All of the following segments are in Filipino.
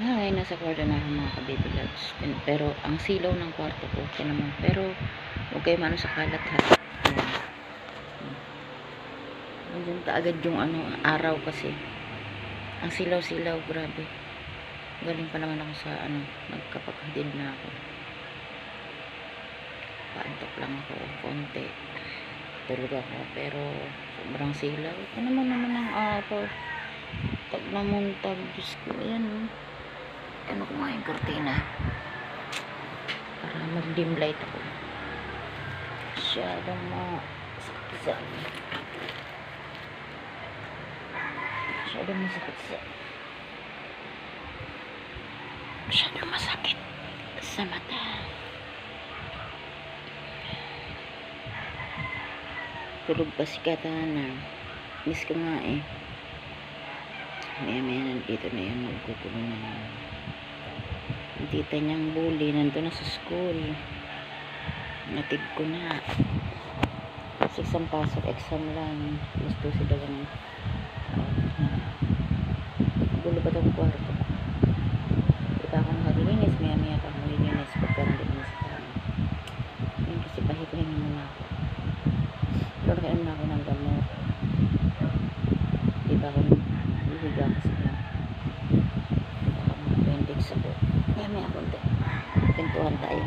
Hi, nasa kwarto na ako mga kababy. Pin- Pero ang silaw ng kwarto ko, okay naman. Pero huwag kayo mano sa kalat ha. Nandiyan kaagad yung ano, araw kasi. Ang silaw-silaw, grabe. Galing pa naman ako sa ano, nagkapaghatid na ako. Paantok lang ako, konti. Tulog ako, pero sobrang silaw. Ito naman naman ang araw. Tag na muntag, Diyos ko, ayan oh. Ano ko nga yung kortina? Para mag-dim light ako. Masyadong masakit sa Masyadong masakit sa Masyadong masakit sa mata. Tulog pa si Katana. Miss ko nga eh. Maya maya nandito na yan. Magkukulo na yan. Yung tita niyang bully. Nandun na sa school. Natig ko na. Kasi isang pasok. Exam lang. Gusto si daw ng gulo ba itong kwarto? Kita ako nakalinis. Maya maya akong linis. Pagka nalinis ka. Yun kasi pahipahin muna ako. Pero nakainom na ako ng gamot. Di ba ako hihiga kasi lang. Baka mga appendix ako. Kaya may ako konti. Pintuhan tayo.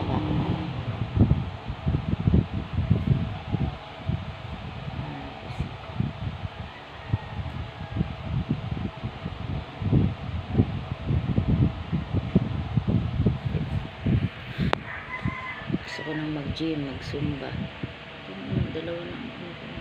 Ako kasi. Gusto ko nang mag-gym, mag-zumba. Dalawa lang.